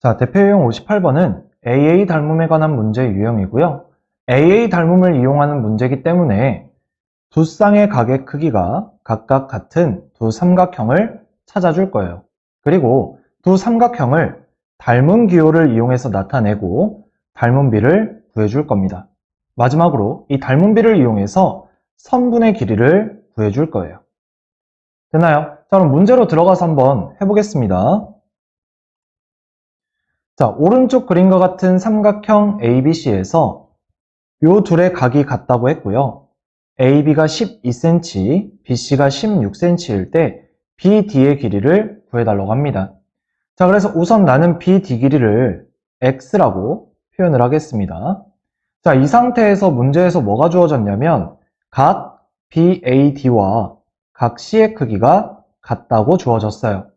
자, 대표 유형 58번은 AA 닮음에 관한 문제 유형이고요. AA 닮음을 이용하는 문제이기 때문에 두 쌍의 각의 크기가 각각 같은 두 삼각형을 찾아줄 거예요. 그리고 두 삼각형을 닮은 기호를 이용해서 나타내고 닮은 비를 구해줄 겁니다. 마지막으로 이 닮은 비를 이용해서 선분의 길이를 구해줄 거예요. 됐나요? 자, 그럼 문제로 들어가서 한번 해보겠습니다. 자, 오른쪽 그림과 같은 삼각형 ABC에서 요 둘의 각이 같다고 했고요. AB가 12cm, BC가 16cm일 때 BD의 길이를 구해달라고 합니다. 자, 그래서 우선 나는 BD 길이를 X라고 표현을 하겠습니다. 자, 이 상태에서 문제에서 뭐가 주어졌냐면 각 BAD와 각 C의 크기가 같다고 주어졌어요.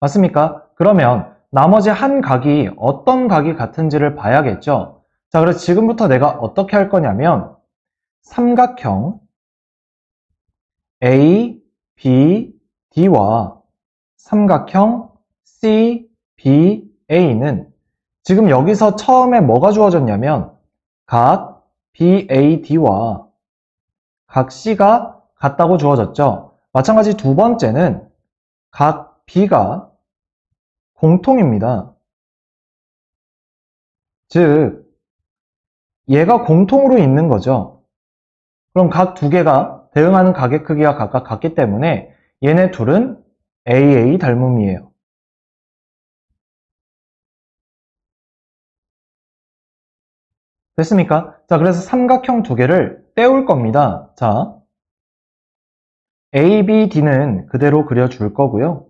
맞습니까? 그러면 나머지 한 각이 어떤 각이 같은지를 봐야겠죠? 자, 그래서 지금부터 내가 어떻게 할 거냐면 삼각형 A, B, D와 삼각형 C, B, A는 지금 여기서 처음에 뭐가 주어졌냐면 각 BAD와 각 C가 같다고 주어졌죠. 마찬가지 두 번째는 각 B가 공통입니다. 즉, 얘가 공통으로 있는 거죠. 그럼 각 두 개가 대응하는 각의 크기가 각각 같기 때문에 얘네 둘은 AA 닮음이에요. 됐습니까? 자, 그래서 삼각형 두 개를 떼올 겁니다. 자, ABD는 그대로 그려줄 거고요.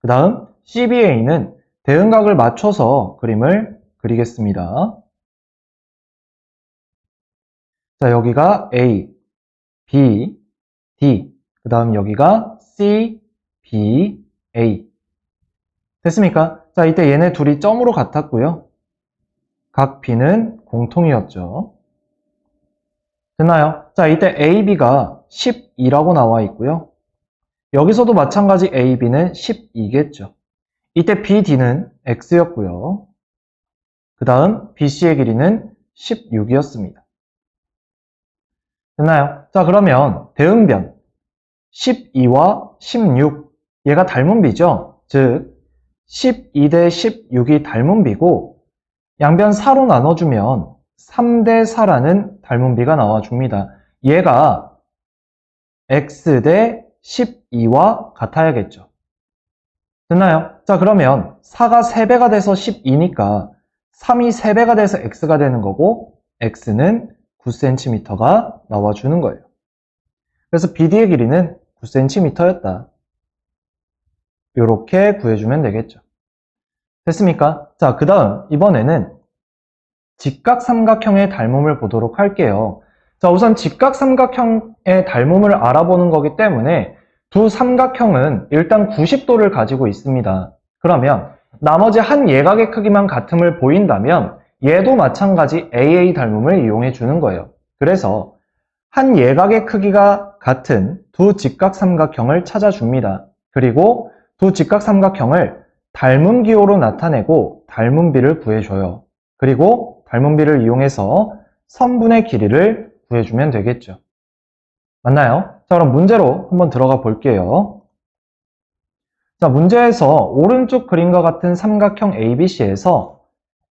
그 다음 CBA는 대응각을 맞춰서 그림을 그리겠습니다. 자, 여기가 A, B, D, 그 다음 여기가 C, B, A. 됐습니까? 자, 이때 얘네 둘이 점으로 같았고요. 각 B는 공통이었죠. 됐나요? 자, 이때 AB가 12라고 나와 있고요. 여기서도 마찬가지 AB는 12겠죠. 이때 BD는 X였고요. 그 다음 BC의 길이는 16이었습니다. 됐나요? 자, 그러면 대응변 12와 16 얘가 닮은 비죠? 즉 12 대 16이 닮은 비고 양변 4로 나눠주면 3 대 4라는 닮은 비가 나와줍니다. 얘가 X대 12와 같아야겠죠. 됐나요? 자, 그러면 4가 3배가 돼서 12니까 3이 3배가 돼서 X가 되는 거고 X는 9cm가 나와주는 거예요. 그래서 BD의 길이는 9cm였다. 이렇게 구해주면 되겠죠. 됐습니까? 자, 그 다음 이번에는 직각삼각형의 닮음을 보도록 할게요. 자, 우선 직각삼각형의 닮음을 알아보는 거기 때문에 두 삼각형은 일단 90도를 가지고 있습니다. 그러면 나머지 한 예각의 크기만 같음을 보인다면 얘도 마찬가지 AA 닮음을 이용해 주는 거예요. 그래서 한 예각의 크기가 같은 두 직각삼각형을 찾아줍니다. 그리고 두 직각삼각형을 닮은 기호로 나타내고 닮은 비를 구해줘요. 그리고 닮은 비를 이용해서 선분의 길이를 구해주면 되겠죠. 맞나요? 자, 그럼 문제로 한번 들어가 볼게요. 자, 문제에서 오른쪽 그림과 같은 삼각형 ABC에서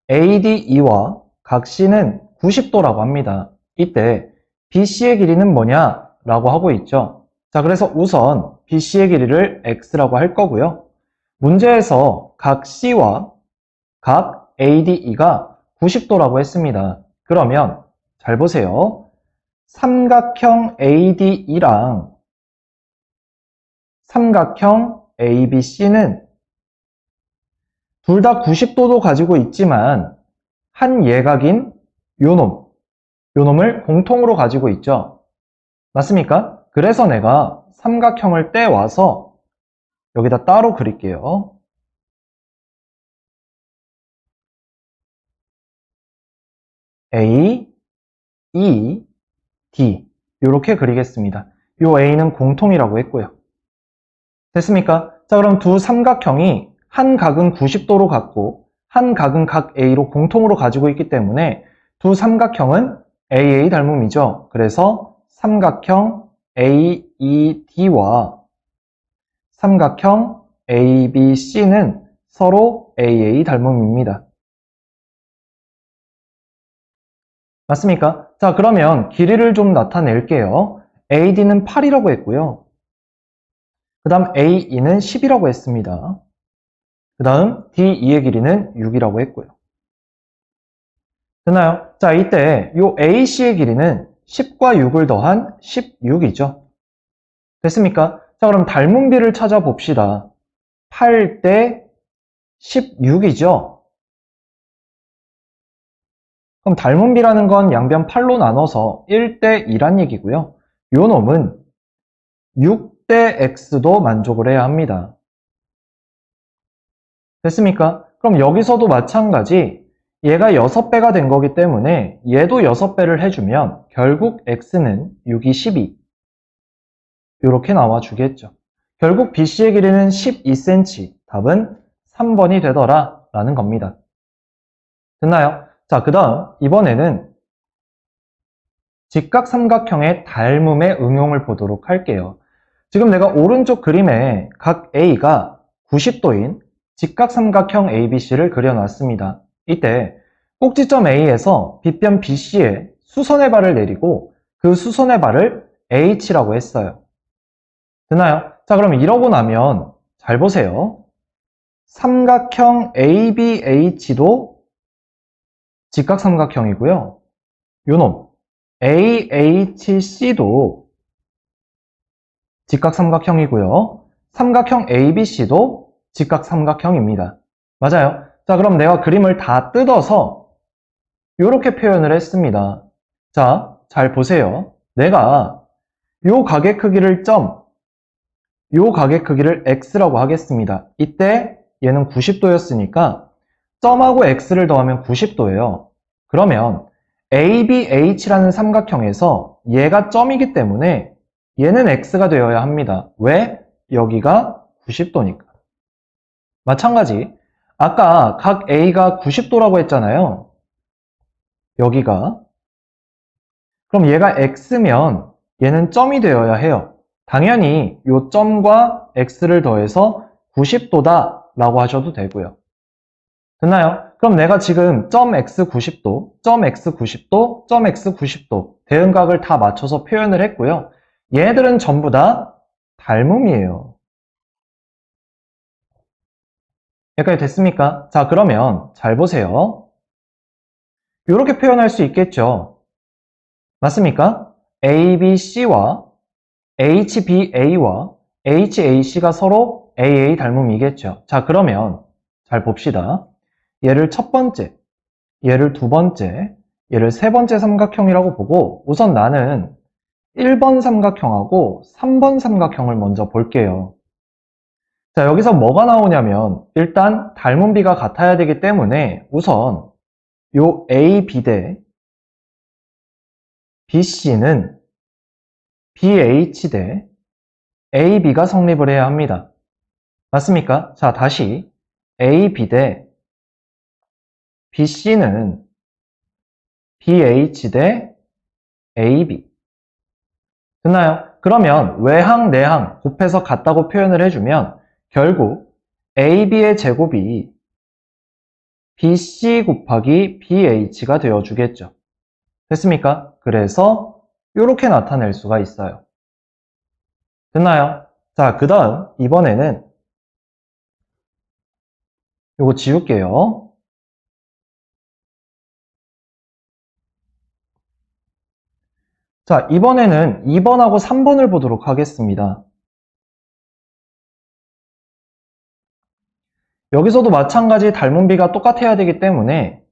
ADE와 각 C는 90도라고 합니다. 이때 BC의 길이는 뭐냐? 라고 하고 있죠. 자, 그래서 우선 BC의 길이를 X라고 할 거고요. 문제에서 각 C와 각 ADE가 90도라고 했습니다. 그러면 잘 보세요. 삼각형 ADE랑 삼각형 ABC는 둘 다 90도도 가지고 있지만 한 예각인 요놈, 요놈을 공통으로 가지고 있죠. 맞습니까? 그래서 내가 삼각형을 떼와서 여기다 따로 그릴게요. A, E, D 이렇게 그리겠습니다. 이 A는 공통이라고 했고요. 됐습니까? 자 그럼 두 삼각형이 한 각은 90도로 같고 한 각은 각 A로 공통으로 가지고 있기 때문에 두 삼각형은 AA 닮음이죠. 그래서 삼각형 AED와 삼각형 ABC는 서로 AA 닮음입니다. 맞습니까? 자, 그러면 길이를 좀 나타낼게요. AD는 8이라고 했고요. 그 다음 AE는 10이라고 했습니다. 그 다음 DE의 길이는 6이라고 했고요. 됐나요? 자, 이때 요 AC의 길이는 10과 6을 더한 16이죠. 됐습니까? 자, 그럼 닮은 비를 찾아봅시다. 8 대 16이죠. 그럼 닮은 비라는 건 양변 8로 나눠서 1대 2란 얘기고요. 요 놈은 6대 x도 만족을 해야 합니다. 됐습니까? 그럼 여기서도 마찬가지 얘가 6배가 된 거기 때문에 얘도 6배를 해주면 결국 x는 6이 12 이렇게 나와주겠죠. 결국 BC의 길이는 12cm 답은 3번이 되더라 라는 겁니다. 됐나요? 자, 그 다음 이번에는 직각삼각형의 닮음의 응용을 보도록 할게요. 지금 내가 오른쪽 그림에 각 A가 90도인 직각삼각형 ABC를 그려놨습니다. 이때 꼭지점 A에서 빗변 BC에 수선의 발을 내리고 그 수선의 발을 H라고 했어요. 되나요? 자, 그럼 이러고 나면 잘 보세요. 삼각형 ABH도 직각삼각형이고요. 요놈 AHC도 직각삼각형이고요. 삼각형 ABC도 직각삼각형입니다. 맞아요. 자, 그럼 내가 그림을 다 뜯어서 이렇게 표현을 했습니다. 자, 잘 보세요. 내가 요 가게 크기를 점, 요 가게 크기를 x라고 하겠습니다. 이때 얘는 90도였으니까 점하고 x를 더하면 90도예요. 그러면 ABH라는 삼각형에서 얘가 점이기 때문에 얘는 x가 되어야 합니다. 왜? 여기가 90도니까. 마찬가지 아까 각 A가 90도라고 했잖아요. 여기가 그럼 얘가 x면 얘는 점이 되어야 해요. 당연히 이 점과 x를 더해서 90도다 라고 하셔도 되고요. 됐나요? 그럼 내가 지금 점 x 90도, 점 x 90도, 점 x 90도 대응각을 다 맞춰서 표현을 했고요. 얘들은 전부 다 닮음이에요. 여기까지 됐습니까? 자, 그러면 잘 보세요. 이렇게 표현할 수 있겠죠. 맞습니까? ABC와 HBA와 HAC가 서로 AA 닮음이겠죠. 자, 그러면 잘 봅시다. 얘를 첫 번째, 얘를 두 번째, 얘를 세 번째 삼각형이라고 보고 우선 나는 1번 삼각형하고 3번 삼각형을 먼저 볼게요. 자, 여기서 뭐가 나오냐면 일단 닮은 비가 같아야 되기 때문에 우선 요 A, B 대 BC는 BH 대 AB가 성립을 해야 합니다. 맞습니까? 자, 다시 AB 대 BC는 BH 대 AB. 됐나요? 그러면 외항, 내항 곱해서 같다고 표현을 해주면 결국 AB의 제곱이 BC 곱하기 BH가 되어주겠죠. 됐습니까? 그래서 이렇게 나타낼 수가 있어요. 됐나요? 자, 그 다음 이번에는 이거 지울게요. 자, 이번에는 2번하고 3번을 보도록 하겠습니다. 여기서도 마찬가지 닮은 비가 똑같아야 되기 때문에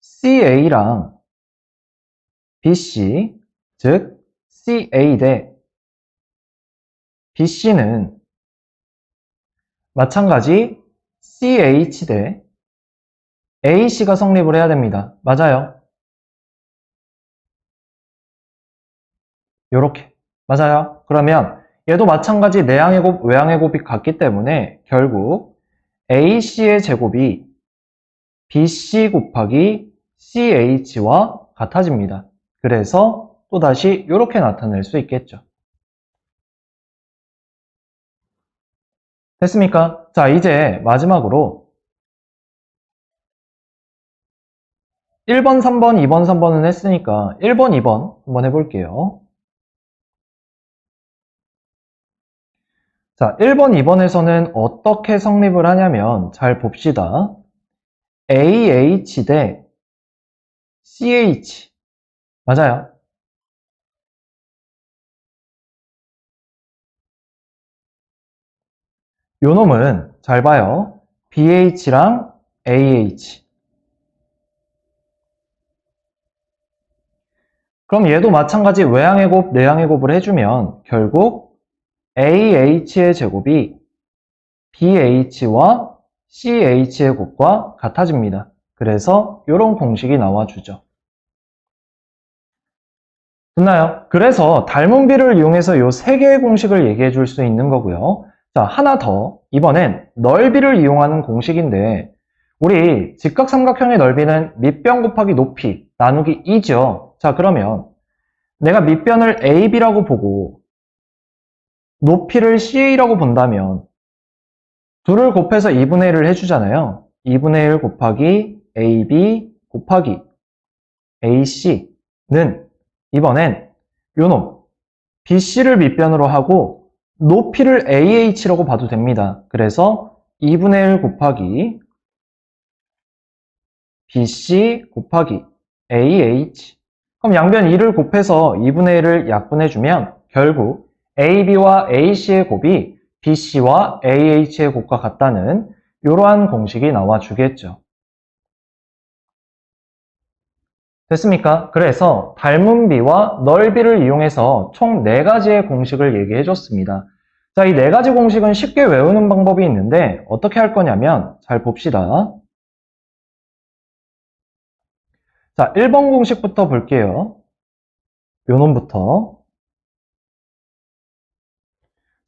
CA랑 BC, 즉 CA 대 BC는 마찬가지 CH 대 AC가 성립을 해야 됩니다. 맞아요. 요렇게. 맞아요. 그러면 얘도 마찬가지 내항의 곱, 외항의 곱이 같기 때문에 결국 AC의 제곱이 BC 곱하기 CH와 같아집니다. 그래서 또다시 이렇게 나타낼 수 있겠죠. 됐습니까? 자, 이제 마지막으로 1번, 3번, 2번, 3번은 했으니까 1번, 2번 한번 해볼게요. 자, 1번, 2번에서는 어떻게 성립을 하냐면 잘 봅시다. AH 대 CH 맞아요. 요 놈은 잘 봐요. BH랑 AH. 그럼 얘도 마찬가지 외항의 곱, 내항의 곱을 해주면 결국 AH의 제곱이 BH와 CH의 곱과 같아집니다. 그래서 이런 공식이 나와주죠. 됐나요? 그래서 닮은 비를 이용해서 이 세 개의 공식을 얘기해 줄 수 있는 거고요. 자, 하나 더. 이번엔 넓이를 이용하는 공식인데, 우리 직각삼각형의 넓이는 밑변 곱하기 높이 나누기 2죠. 자, 그러면 내가 밑변을 AB라고 보고 높이를 CA라고 본다면 둘을 곱해서 2분의 1을 해주잖아요. 2분의 1 곱하기 AB 곱하기 AC는 이번엔 요놈 BC를 밑변으로 하고 높이를 AH라고 봐도 됩니다. 그래서 2분의 1 곱하기 BC 곱하기 AH 그럼 양변 2를 곱해서 2분의 1을 약분해주면 결국 AB와 AC의 곱이 BC와 AH의 곱과 같다는 이러한 공식이 나와주겠죠. 됐습니까? 그래서 닮은 비와 넓이를 이용해서 총 4가지의 공식을 얘기해 줬습니다. 자, 이 4가지 공식은 쉽게 외우는 방법이 있는데 어떻게 할 거냐면 잘 봅시다. 자, 1번 공식부터 볼게요. 요 놈부터.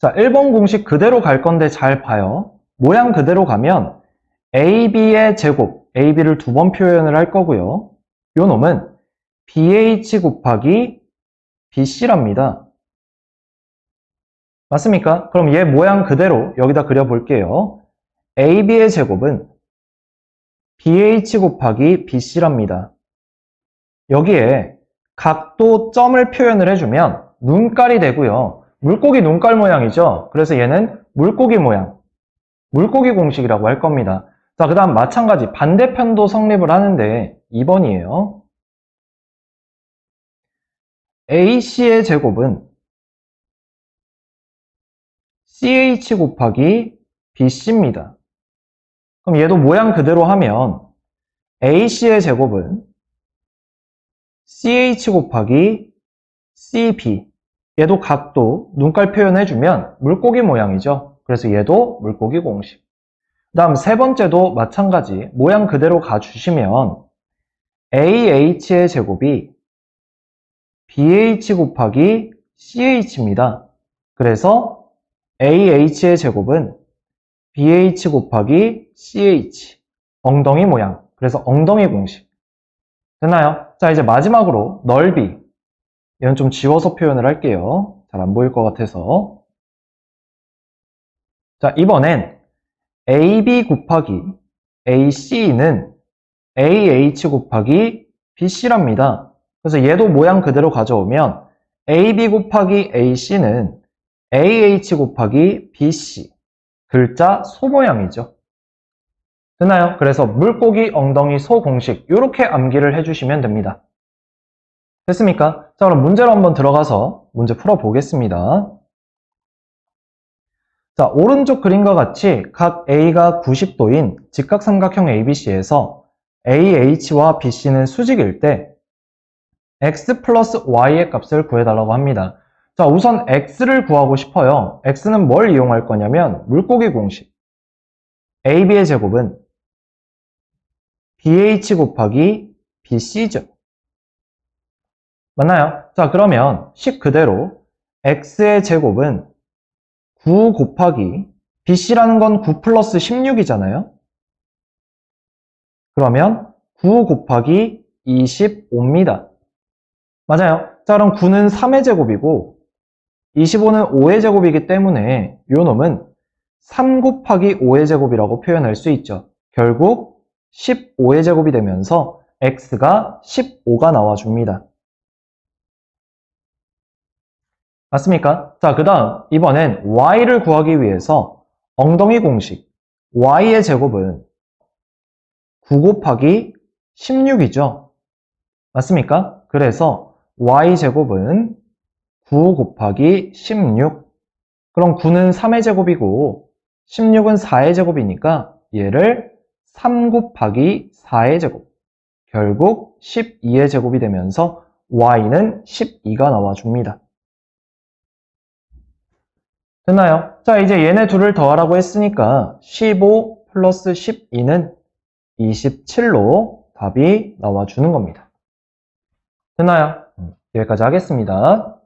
자, 1번 공식 그대로 갈 건데 잘 봐요. 모양 그대로 가면 AB의 제곱, AB를 두 번 표현을 할 거고요. 요 놈은 BH 곱하기 BC랍니다. 맞습니까? 그럼 얘 모양 그대로 여기다 그려볼게요. AB의 제곱은 BH 곱하기 BC랍니다. 여기에 각도 점을 표현을 해주면 눈깔이 되고요. 물고기 눈깔 모양이죠. 그래서 얘는 물고기 모양, 물고기 공식이라고 할 겁니다. 자, 그 다음 마찬가지 반대편도 성립을 하는데 2번이에요. AC의 제곱은 CH 곱하기 BC입니다. 그럼 얘도 모양 그대로 하면 AC의 제곱은 CH 곱하기 CB 얘도 각도 눈깔 표현해주면 물고기 모양이죠. 그래서 얘도 물고기 공식. 그 다음 세 번째도 마찬가지 모양 그대로 가주시면 AH의 제곱이 BH 곱하기 CH입니다. 그래서 AH의 제곱은 BH 곱하기 CH 엉덩이 모양 그래서 엉덩이 공식 됐나요? 자 이제 마지막으로 넓이 얘는 좀 지워서 표현을 할게요. 잘 안 보일 것 같아서 자 이번엔 AB 곱하기 AC는 AH 곱하기 BC랍니다. 그래서 얘도 모양 그대로 가져오면 AB 곱하기 AC는 AH 곱하기 BC 글자 소 모양이죠. 됐나요? 그래서 물고기 엉덩이 소 공식 이렇게 암기를 해주시면 됩니다. 됐습니까? 자 그럼 문제로 한번 들어가서 문제 풀어보겠습니다. 자, 오른쪽 그림과 같이 각 A가 90도인 직각삼각형 ABC에서 AH와 BC는 수직일 때 X 플러스 Y의 값을 구해달라고 합니다. 자, 우선 X를 구하고 싶어요. X는 뭘 이용할 거냐면 물고기 공식. AB의 제곱은 BH 곱하기 BC죠. 맞나요? 자, 그러면 식 그대로 X의 제곱은 9 곱하기 BC라는 건 9 플러스 16이잖아요. 그러면 9 곱하기 25입니다. 맞아요. 자, 그럼 9는 3의 제곱이고 25는 5의 제곱이기 때문에 요 놈은 3 곱하기 5의 제곱이라고 표현할 수 있죠. 결국 15의 제곱이 되면서 x가 15가 나와줍니다. 맞습니까? 자, 그 다음 이번엔 y를 구하기 위해서 엉덩이 공식 y의 제곱은 9 곱하기 16이죠. 맞습니까? 그래서 y제곱은 9 곱하기 16. 그럼 9는 3의 제곱이고 16은 4의 제곱이니까 얘를 3 곱하기 4의 제곱. 결국 12의 제곱이 되면서 y는 12가 나와줍니다. 됐나요? 자, 이제 얘네 둘을 더하라고 했으니까 15 플러스 12는 27로 답이 나와주는 겁니다. 됐나요? 여기까지 하겠습니다.